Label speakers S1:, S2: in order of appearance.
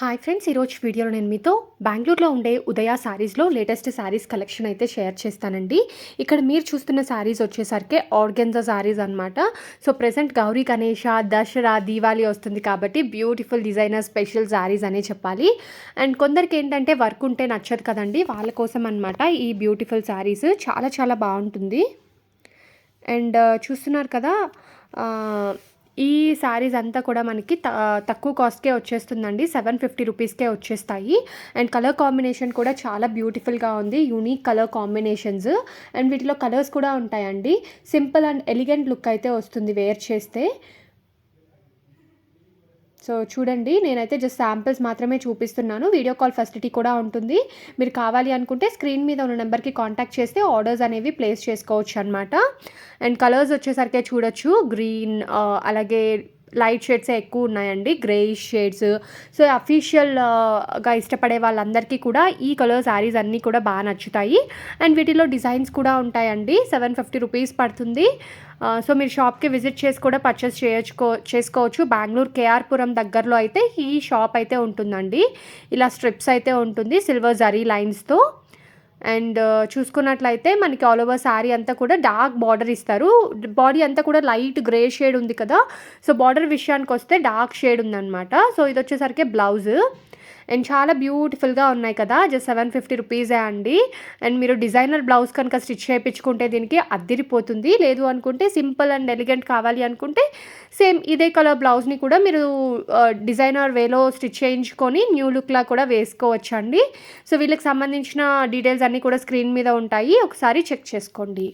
S1: Hi friends ఈరోజు వీడియోలో నేను మీతో బెంగళూరులో ఉండే ఉదయ శారీస్లో లేటెస్ట్ శారీస్ కలెక్షన్ అయితే షేర్ చేస్తానండి. ఇక్కడ మీరు చూస్తున్న శారీస్ వచ్చేసరికి ఆర్గెన్జా శారీస్ అనమాట సో ప్రెసెంట్ గౌరీ గణేష దసరా దీవాళి వస్తుంది కాబట్టి బ్యూటిఫుల్ డిజైనర్ స్పెషల్ శారీస్ అనే చెప్పాలి. అండ్ కొందరికి ఏంటంటే వర్క్ ఉంటే నచ్చదు కదండి వాళ్ళ కోసం అనమాట ఈ బ్యూటిఫుల్ శారీస్ చాలా చాలా బాగుంటుంది. అండ్ చూస్తున్నారు కదా ఈ శారీస్ అంతా కూడా మనకి తక్కువ కాస్ట్కే వచ్చేస్తుందండి. సెవెన్ ఫిఫ్టీ రూపీస్కే వచ్చేస్తాయి. అండ్ కలర్ కాంబినేషన్ కూడా చాలా బ్యూటిఫుల్గా ఉంది. యూనిక్ కలర్ కాంబినేషన్స్ అండ్ వీటిలో కలర్స్ కూడా ఉంటాయండి. సింపుల్ అండ్ ఎలిగెంట్ లుక్ అయితే వస్తుంది వేర్ చేస్తే. సో చూడండి నేనైతే జస్ట్ శాంపిల్స్ మాత్రమే చూపిస్తున్నాను. వీడియో కాల్ ఫెసిలిటీ కూడా ఉంటుంది. మీరు కావాలి అనుకుంటే స్క్రీన్ మీద ఉన్న నెంబర్కి కాంటాక్ట్ చేస్తే ఆర్డర్స్ అనేవి ప్లేస్ చేసుకోవచ్చు అనమాట అండ్ కలర్స్ వచ్చేసరికి చూడొచ్చు. గ్రీన్ uh, అలాగే లైట్ షేడ్సే ఎక్కువ ఉన్నాయండి. గ్రేయిష్ షేడ్స్ సో అఫీషియల్గా ఇష్టపడే వాళ్ళందరికీ కూడా ఈ కలర్ శారీస్ అన్నీ కూడా బాగా నచ్చుతాయి. అండ్ వీటిలో డిజైన్స్ కూడా ఉంటాయండి. సెవెన్ ఫిఫ్టీ రూపీస్ పడుతుంది. Uh, సో మీరు షాప్కి విజిట్ చేసి కూడా పర్చేస్ చేయొచ్చుకో చేసుకోవచ్చు. బెంగళూరు కేఆర్పురం దగ్గరలో అయితే ఈ షాప్ అయితే ఉంటుందండి. ఇలా స్ట్రిప్స్ అయితే ఉంటుంది. సిల్వర్ జరీ లైన్స్తో అండ్ చూసుకున్నట్లయితే మనకి ఆల్ ఓవర్ శారీ అంతా కూడా డార్క్ బార్డర్ ఇస్తారు. బాడీ అంతా కూడా లైట్ గ్రే షేడ్ ఉంది కదా. సో బార్డర్ విషయానికి వస్తే డార్క్ షేడ్ ఉందన్నమాట. సో ఇది వచ్చేసరికి బ్లౌజ్ అండ్ చాలా బ్యూటిఫుల్గా ఉన్నాయి కదా జస్ట్ సెవెన్ ఫిఫ్టీ రూపీసే అండి. అండ్ మీరు డిజైనర్ బ్లౌజ్ కనుక స్టిచ్ చేయించుకుంటే దీనికి అద్దిరిపోతుంది. లేదు అనుకుంటే సింపుల్ అండ్ ఎలిగెంట్ కావాలి అనుకుంటే సేమ్ ఇదే కలర్ బ్లౌజ్ని కూడా మీరు డిజైనర్ వేలో స్టిచ్ చేయించుకొని న్యూ లుక్లా కూడా వేసుకోవచ్చు అండి సో వీళ్ళకి సంబంధించిన డీటెయిల్స్ అన్నీ కూడా స్క్రీన్ మీద ఉంటాయి. ఒకసారి చెక్ చేసుకోండి.